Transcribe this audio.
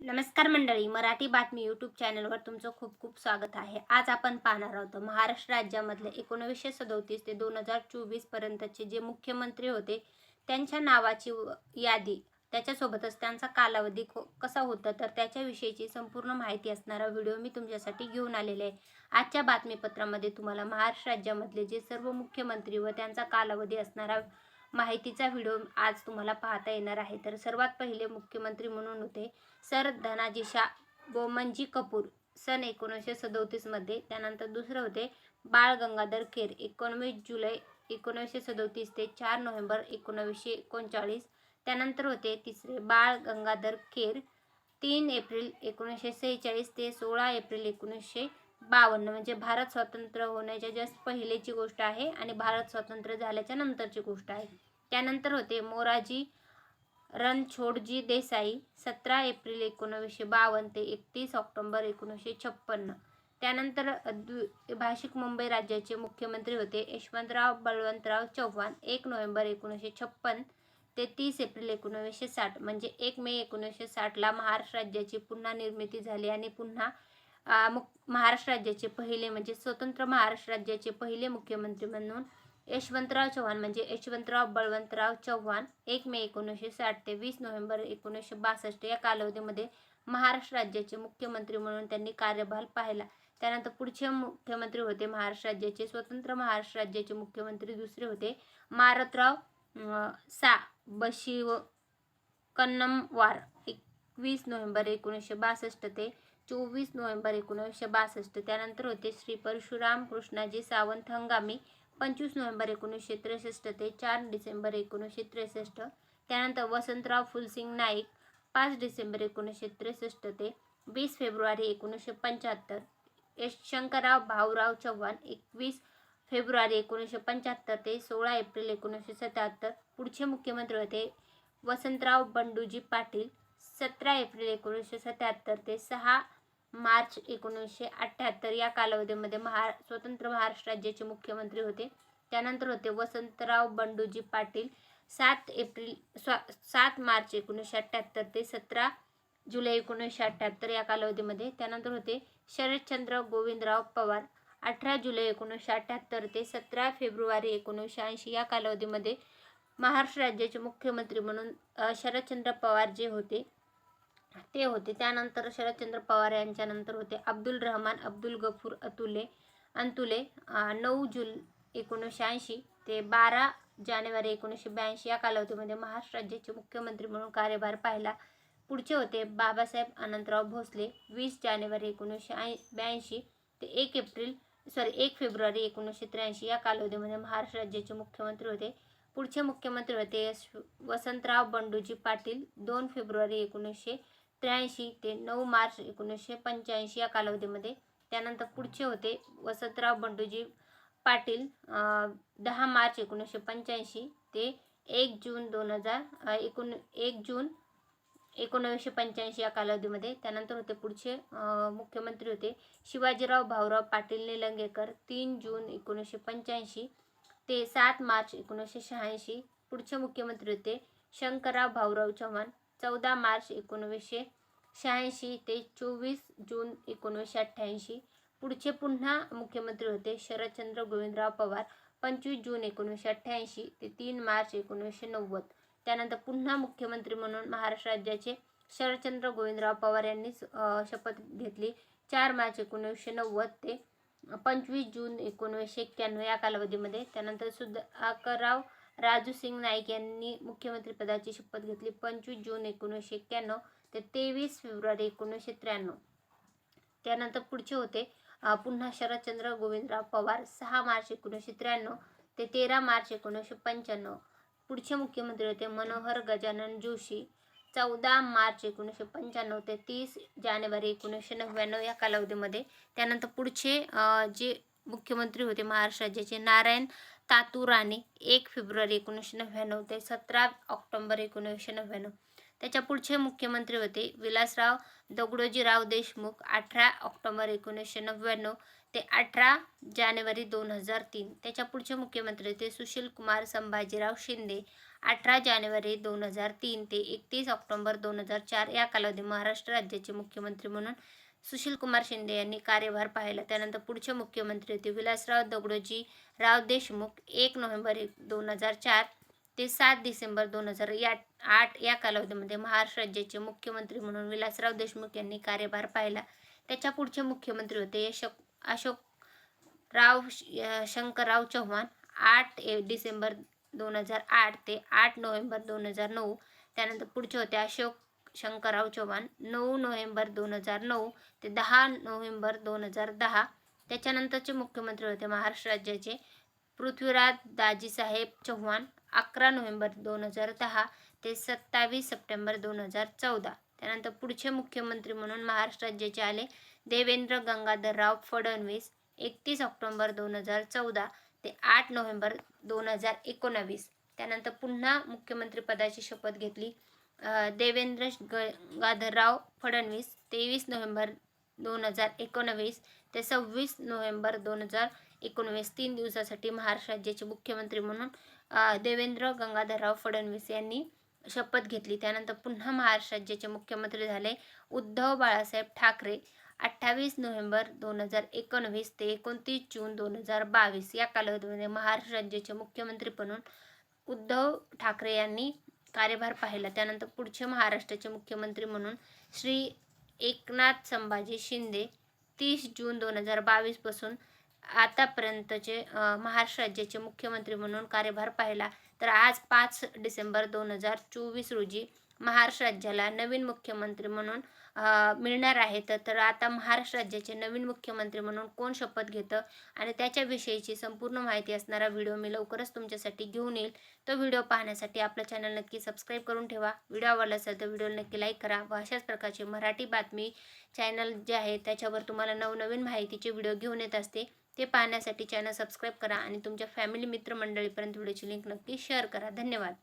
नमस्कार मंडळी मराठी बातमी यूट्यूब चॅनलवर तुमचं खूप खूप स्वागत आहे. आज आपण पाहणार आहोत महाराष्ट्र राज्यामधले एकोणवीसशे सदोतीस ते दोन हजार चोवीस पर्यंतचे जे मुख्यमंत्री होते त्यांच्या नावाची यादी त्याच्यासोबतच त्यांचा कालावधी कसा होता तर त्याच्याविषयीची संपूर्ण माहिती असणारा व्हिडिओ मी तुमच्यासाठी घेऊन आलेले आहे. आजच्या बातमीपत्रामध्ये तुम्हाला महाराष्ट्र राज्यामधले जे सर्व मुख्यमंत्री व त्यांचा कालावधी असणारा माहितीचा व्हिडिओ आज तुम्हाला पाहता येणार आहे. तर सर्वात पहिले मुख्यमंत्री म्हणून होते सर धनाजी शाह बोमनजी कपूर. सन एकोणीसशे सदोतीसमध्ये त्यानंतर दुसरे होते बाळ गंगाधर खेर. एकोणवीस जुलै एकोणीसशे सदोतीस ते चार नोव्हेंबर एकोणवीसशे एकोणचाळीस. त्यानंतर होते तिसरे बाळ गंगाधर खेर. तीन एप्रिल एकोणीसशे सेहेचाळीस ते सोळा एप्रिल एकोणीसशे बावन्न म्हणजे भारत स्वतंत्र होण्याच्या जस्ट पहिलेची गोष्ट आहे आणि भारत स्वतंत्र झाल्याच्या नंतरची गोष्ट आहे. त्यानंतर होते मोराजी रणछोडजी देसाई सतरा एप्रिल एकोणवीसशे बावन्न ते एकतीस ऑक्टोंबर एकोणीसशे छप्पन्न. त्यानंतर द्विभाषिक मुंबई राज्याचे मुख्यमंत्री होते यशवंतराव बलवंतराव चव्हाण एक नोव्हेंबर एकोणीसशे छप्पन ते तीस एप्रिल एकोणवीसशे साठ. म्हणजे एक मे एकोणीसशे साठला महाराष्ट्र राज्याची पुन्हा निर्मिती झाली आणि पुन्हा मु महाराष्ट्र राज्याचे पहिले म्हणजे स्वतंत्र महाराष्ट्र राज्याचे पहिले मुख्यमंत्री म्हणून यशवंतराव चव्हाण म्हणजे यशवंतराव बळवंतराव चव्हाण एक मे एकोणीसशे साठ ते वीस नोव्हेंबर एकोणीसशे बासष्ट या कालावधीमध्ये महाराष्ट्र राज्याचे मुख्यमंत्री म्हणून त्यांनी कार्यभार पाहिला. त्यानंतर पुढचे मुख्यमंत्री होते महाराष्ट्र राज्याचे स्वतंत्र महाराष्ट्र राज्याचे मुख्यमंत्री दुसरे होते मारतराव सा बशिव कन्नमवार. एकवीस नोव्हेंबर एकोणीसशे बासष्ट ते चोवीस नोव्हेंबर एकोणीसशे बासष्ट. त्यानंतर होते श्री परशुराम कृष्णाजी सावंत हंगामी पंचवीस नोव्हेंबर एकोणीसशे त्रेसष्ट ते चार डिसेंबर एकोणीसशे त्रेसष्ट. त्यानंतर वसंतराव फुलसिंग नाईक पाच डिसेंबर एकोणीसशे त्रेसष्ट ते वीस फेब्रुवारी एकोणीसशे पंच्याहत्तर. यश शंकरराव भाऊराव चव्हाण एकवीस फेब्रुवारी एकोणीसशे पंच्याहत्तर ते सोळा एप्रिल एकोणीसशे सत्याहत्तर. पुढचे मुख्यमंत्री होते वसंतराव बंडूजी पाटील सतरा एप्रिल एकोणीसशे सत्याहत्तर ते सहा मार्च एकोणीसशे अठ्ठ्याहत्तर या कालावधीमध्ये महा स्वतंत्र महाराष्ट्र राज्याचे मुख्यमंत्री होते. त्यानंतर होते वसंतराव बंडूजी पाटील. सात एप्रिल स्वा सात मार्च एकोणीसशे अठ्ठ्याहत्तर ते सतरा जुलै एकोणीसशे अठ्ठ्याहत्तर या कालावधीमध्ये. त्यानंतर होते शरदचंद्र गोविंदराव पवार. अठरा जुलै एकोणीसशे अठ्ठ्याहत्तर ते सतरा फेब्रुवारी एकोणीसशे ऐंशी या कालावधीमध्ये महाराष्ट्र राज्याचे मुख्यमंत्री म्हणून शरदचंद्र पवार जे होते ते होते. त्यानंतर शरदचंद्र पवार यांच्यानंतर होते अब्दुल रहमान अब्दुल गफूर अतुले अंतुले नऊ जुल एकोणीसशे ऐंशी ते बारा जानेवारी एकोणीसशे ब्याऐंशी या कालावधीमध्ये महाराष्ट्र राज्याचे मुख्यमंत्री म्हणून कार्यभार पाहिला. पुढचे होते बाबासाहेब अनंतराव भोसले वीस जानेवारी एकोणीसशे ऐं ब्याऐंशी ते एक एप्रिल सॉरी एक फेब्रुवारी एकोणीसशे त्र्याऐंशी या कालावधीमध्ये महाराष्ट्र राज्याचे मुख्यमंत्री होते. पुढचे मुख्यमंत्री होते यश- वसंतराव बंडूजी पाटील दोन फेब्रुवारी एकोणीसशे त्र्याऐंशी ते नऊ मार्च एकोणीसशे पंच्याऐंशी या कालावधीमध्ये. त्यानंतर पुढचे होते वसंतराव बंडूजी पाटील दहा मार्च एकोणीसशे पंच्याऐंशी ते एक जून दोन हजार एकोण एक जून एकोणावीसशे पंच्याऐंशी या कालावधीमध्ये. त्यानंतर होते पुढचे मुख्यमंत्री होते शिवाजीराव भाऊराव पाटील निलंगेकर तीन जून एकोणीसशे पंच्याऐंशी ते सात मार्च एकोणीसशे शहाऐंशी. पुढचे मुख्यमंत्री होते शंकरराव भाऊराव चव्हाण चौदा मार्च एकोणवीसशे शहाऐंशी ते चोवीस जून एकोणीसशे अठ्ठ्याऐंशी. पुढचे पुन्हा मुख्यमंत्री होते शरदचंद्र गोविंदराव पवार. पंचवीस जून एकोणीसशे अठ्ठ्याऐंशी ते तीन मार्च एकोणीसशे नव्वद. त्यानंतर पुन्हा मुख्यमंत्री म्हणून महाराष्ट्र राज्याचे शरदचंद्र गोविंदराव पवार यांनी शपथ घेतली. चार मार्च एकोणीसशे नव्वद ते पंचवीस जून एकोणीसशे एक्क्याण्णव या कालावधीमध्ये. त्यानंतर सुधाकरराव राजू सिंग नाईक यांनी मुख्यमंत्रीपदाची शपथ घेतली. पंचवीस जून एकोणीसशे एक्क्याण्णव ते तेवीस फेब्रुवारी एकोणीसशे त्र्याण्णव. त्यानंतर पुढचे होते पुन्हा शरदचंद्र गोविंदराव पवार सहा मार्च एकोणीसशे त्र्याण्णव ते तेरा मार्च एकोणीसशे पंच्याण्णव. पुढचे मुख्यमंत्री होते मनोहर गजानन जोशी चौदा मार्च एकोणीसशे पंच्याण्णव ते तीस जानेवारी एकोणीसशे नव्याण्णव या कालावधीमध्ये. त्यानंतर पुढचे जे मुख्यमंत्री होते महाराष्ट्र राज्याचे नारायण तातू राणे. एक फेब्रुवारी एकोणीसशे नव्याण्णव ते सतरा ऑक्टोंबर एकोणीसशे नव्याण्णव. त्याच्या पुढचे मुख्यमंत्री होते विलासराव दगडोजीराव देशमुख अठरा ऑक्टोबर एकोणीसशे नव्याण्णव ते अठरा जानेवारी दोन हजार तीन. त्याच्या पुढचे मुख्यमंत्री होते सुशील कुमार संभाजीराव शिंदे अठरा जानेवारी दोन हजार तीन ते एकतीस ऑक्टोबर दोन हजार चार. या कालावधी महाराष्ट्र राज्याचे मुख्यमंत्री म्हणून सुशील कुमार शिंदे यांनी कार्यभार पाहिला. त्यानंतर पुढचे मुख्यमंत्री होते विलासराव दगडोजी राव देशमुख. एक नोव्हेंबर एक दोन हजार चार ते सात डिसेंबर दोन हजार या आठ या कालावधीमध्ये महाराष्ट्र राज्याचे मुख्यमंत्री म्हणून विलासराव देशमुख यांनी कार्यभार पाहिला. त्याच्या पुढचे मुख्यमंत्री होते यशोक अशोक राव श- शंकरराव चव्हाण. आठ ए- डिसेंबर दोन हजार आठ ते आठ नोव्हेंबर दोन हजार नऊ. त्यानंतर पुढचे होते अशोक शंकरराव चव्हाण नऊ नोव्हेंबर दोन हजार नऊ ते दहा नोव्हेंबर दोन हजार दहा. त्याच्यानंतरचे मुख्यमंत्री होते महाराष्ट्र राज्याचे पृथ्वीराज दाजीसाहेब चव्हाण अकरा नोव्हेंबर दोन हजार दहा ते सत्तावीस सप्टेंबर दोन हजार चौदा. त्यानंतर पुढचे मुख्यमंत्री म्हणून महाराष्ट्र राज्याचे आले देवेंद्र गंगाधरराव फडणवीस एकतीस ऑक्टोंबर दोन हजार चौदा ते आठ नोव्हेंबर दोन हजार एकोणावीस. त्यानंतर पुन्हा मुख्यमंत्रीपदाची शपथ घेतली. देवेंद्र गंगाधरराव फडणवीस तेवीस नोव्हेंबर दोन हजार एकोणवीस ते सव्वीस नोव्हेंबर दोन हजार एकोणवीस. तीन दिवसासाठी महाराष्ट्र राज्याचे मुख्यमंत्री म्हणून देवेंद्र गंगाधरराव फडणवीस यांनी शपथ घेतली. त्यानंतर पुन्हा महाराष्ट्र राज्याचे मुख्यमंत्री झाले उद्धव बाळासाहेब ठाकरे. अठ्ठावीस नोव्हेंबर दोन हजार एकोणवीस ते एकोणतीस जून दोन हजार बावीस या कालावधीमध्ये महाराष्ट्र राज्याचे मुख्यमंत्री म्हणून उद्धव ठाकरे यांनी कार्यभार पाहिला. त्यानंतर पुढचे महाराष्ट्राचे मुख्यमंत्री म्हणून श्री एकनाथ संभाजी शिंदे तीस जून दोन हजार बावीसपासून आतापर्यंतचे महाराष्ट्र राज्याचे मुख्यमंत्री म्हणून कार्यभार पाहिला. तर आज पाच डिसेंबर दोन हजार चोवीस रोजी महाराष्ट्र राज्याला नवीन मुख्यमंत्री म्हणून मिळणार आहे. तर तर आता महाराष्ट्र राज्याचे नवीन मुख्यमंत्री म्हणून कोण शपथ घेतं? आणि त्याच्याविषयीची संपूर्ण माहिती असणारा व्हिडिओ मी लवकरच तुमच्यासाठी घेऊन येईल. तो व्हिडिओ पाहण्यासाठी आपलं चॅनल नक्की सबस्क्राईब करून ठेवा. व्हिडिओ आवडला असेल तर व्हिडिओला नक्की लाईक करा व अशाच प्रकारचे मराठी बातमी चॅनल जे आहे त्याच्यावर तुम्हाला नवनवीन माहितीचे व्हिडिओ घेऊन येत असते ते पाहण्यासाठी चॅनल सबस्क्राईब करा आणि तुमच्या फॅमिली मित्रमंडळीपर्यंत व्हिडिओची लिंक नक्की शेअर करा. धन्यवाद.